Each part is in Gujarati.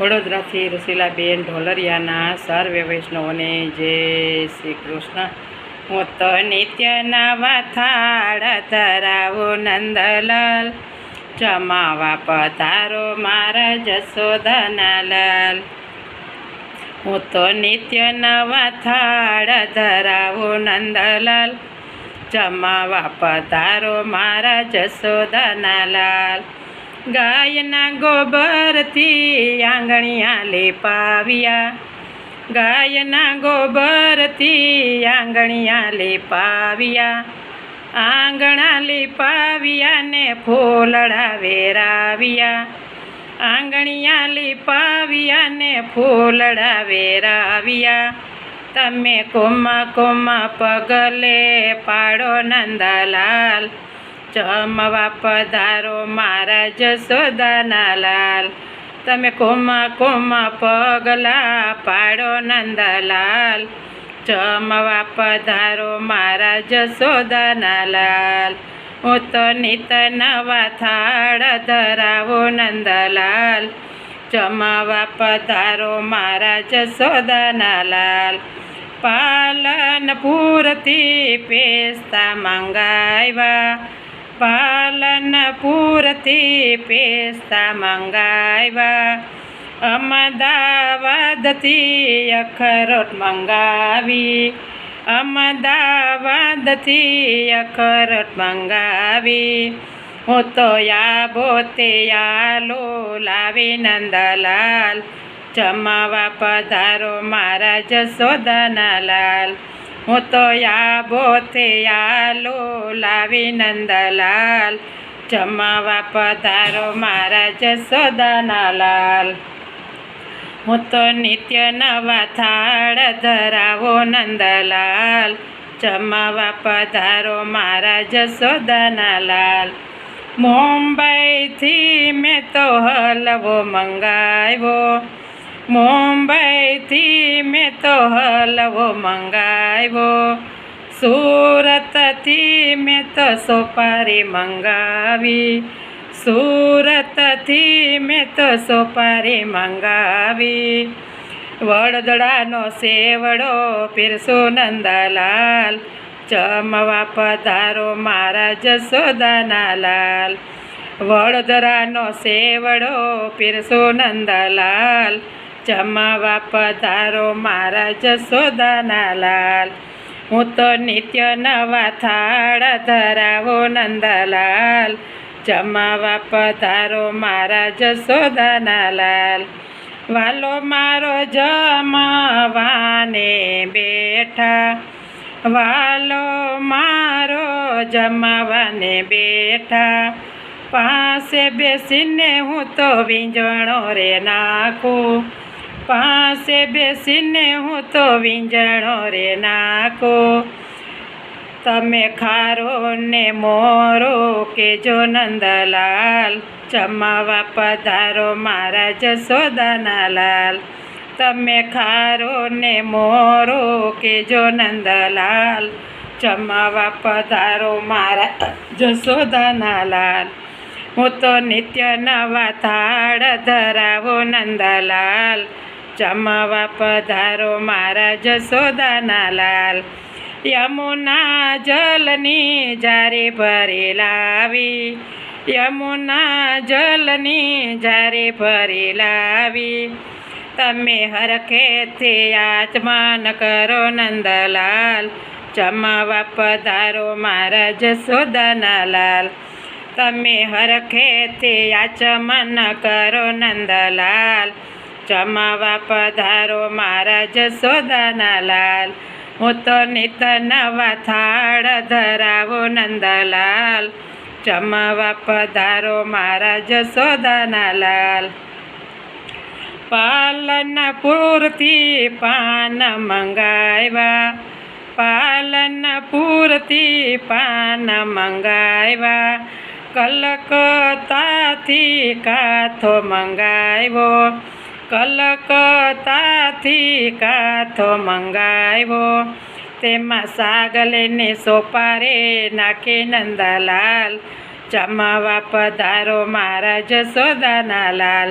વડોદરાથી રુશીલાબેન ઢોલરિયાના સર્વે વૈષ્ણવોને જય શ્રી કૃષ્ણ. હું તો નિત્ય નવા થાળ ધરાવો નંદલાલ, જમાવા પધારો મારા જશોદાના લાલ હું તો નિત્ય નવા થાળ ધરાવો નંદલાલ, જમાવા પધારો મારા જશોદાના લાલ ગાયના ગોબરથી આંગણિયા લેપાવ્યા. ગાયના ગોબરથી આંગણિયા લેપાવ્યા. આંગણા લીપાવ્યા ને ફૂલડા વેરાવ્યા. આંગણિયા લીપાવ્યા ને ફૂલડા વેરાવ્યા. તમે કોમા કોમા પગલે પાડો નંદલાલ. જમવા પધારો મારા જશોદાના લાલ તમે કોમા કોમા પગલા પાડો નંદલાલ. જમવા પધારો મારા જશોદાના લાલ હું તો નિત નવા થાળ ધરાવો નંદલાલ. જમાવા પધારો મારા જશોદાના લાલ પાલન પૂરતી પેસ્તા મંગાવ્યા. પાલનપુરથી પેસ્તા મંગાવ્યા અમદાવાદથી અખરોટ મંગાવી. અમદાવાદથી અખરોટ મંગાવી. હું તો યા બોતે આલો લાવી નંદલાલ. જમાવા પધારો મારા જશોદાના લાલ. હું તો યાબો આલો લાવી નંદલાલ. જમાવા પધારો મારા જસોદાના લાલ. હું તો નિત્ય નવા થાળ ધરાવો નંદલાલ. જમાવા પધારો મારા જસોદાના લાલ. મુંબઈથી મેં તો હલવો મંગાવ્યો. મુંબઈથી મેં તો હલવો મંગાવ્યો. સુરતથી મેં તો સોપારી મંગાવી. સુરતથી મેં તો સોપારી મંગાવી. વડોદરાનો સેવડો પીરસો નંદાલાલ ચમવા પધારો મારા જસોદાના લાલ વડોદરાનો સેવડો પીરસો નંદલાલ જમવા પધારો મારા જશોદાના લાલ હું તો નિત્ય નવા થાળ ધરાવો નંદલાલ. જમાવા પધારો મારા જશોદાના લાલ વાલો મારો જમાવાને બેઠા. વાલો મારો જમાવાને બેઠા. પાસે બેસીને હું તો વીંજણો રે નાખું. પાસે બેસીને હું તો વીંજણો રે નાખો. તમે ખારો ને મોરો કે જો નંદલાલ, જમાવા પધારો મારા જશોદાના લાલ. તમે ખારો ને મોરો કે જો નંદલાલ, જમાવા પધારો મારા જશોદાના લાલ. હું તો નિત્ય નવા થાળ ધરાવો નંદલાલ. જમાવા પધારો મારા જશોદાના લાલ યમુના જલની જારે ભરે લાવી યમુના જલની જારે ભરે લાવી તમે હરખેથી આચમાન કરો નંદલાલ. જમાવા પધારો મારા જશોદાના લાલ તમે હરખેથી આચમન કરો નંદલાલ. જમાવા પધારો મારા જશોદાના લાલ હું તો નિત નવા થાળ ધરાવો નંદલાલ. જમાવા પધારો મારા જશોદાના લાલ પાલન પૂરથી પાન મંગાવ્યા પાલન પૂરથી પાન મંગાવ્યા કલકત્તાથી કાથો મંગાવ્યો કલકત્તાથી કાથો મંગાવ્યો. તેમાં સાગલેને સોપારે નાખે નંદાલાલ. જમાવા પધારો મારા જસોદાના લાલ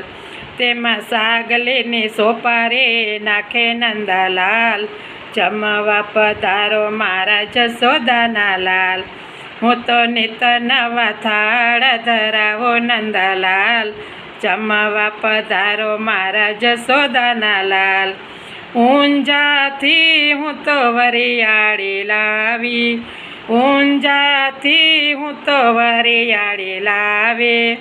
તેમાં સાગલીની સોપારે નાખે નંદાલાલ. જમાવા પધારો મારા જસોદાના લાલ હું તો નિત નવા થાળ ધરાવો નંદલાલ. જમવા પધારો મારા જસોદાના લાલ ઊંઝાથી હું તો વરિયાળી લાવી. ઊંઝાથી હું તો વરિયાળી લાવે.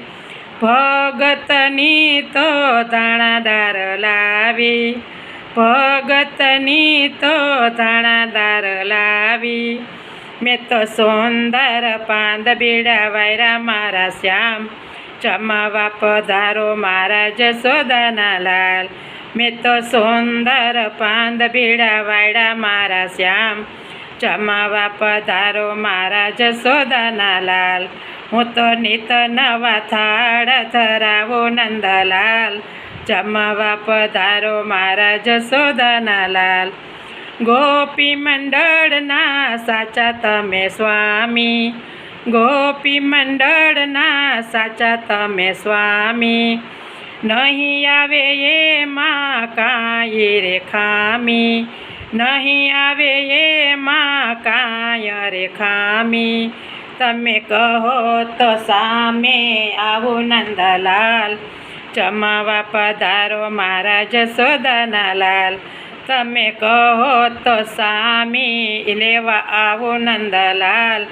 ભગતની તો દાણાદાર લાવી. ભગતની તો દાણાદાર લાવી. મેં તો સુંદર પાંદ બીડા વાયરા મારા શ્યામ. ચમાવા પધારો મારા જસોદાના લાલ મેં તો સુંદર પાંદ બીડા વાયડા મારા શ્યામ ચમાવા પધારો મારા જસોદાના લાલ હું તો નિત નવા થાળ ધરાવો નંદલાલ જમવા પધારો મારા જસોદાના લાલ ગોપી મંડળના સાચા તમે સ્વામી ગોપી મંડળના સાચા તમે સ્વામી. નહીં આવે એમાં કાંઈ રે ખામી નહીં આવે એમાં કાંઈ રે ખામી તમે કહો તો સામે આવું નંદલાલ. જમાવા પધારો મારા જશોદાના લાલ તમે કહો તો સામી લેવા આવો નંદલાલ.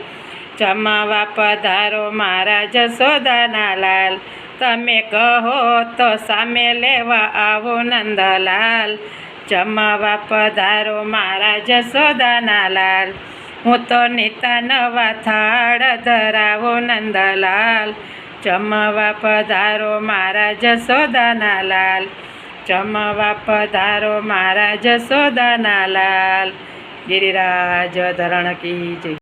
ચમાવા પધારો મારા જશોદાના લાલ તમે કહો તો સામે લેવા આવો નંદલાલ. જમાવા પધારો મારા જશોદાના લાલ હું તો નીતા નવા થાળ ધરાવો નંદલાલ. જમાવા પધારો મારા જશોદાના લાલ જમાવા પધારો મારા જશોદાના લાલ ગિરિરાજ ધરણ કી જય.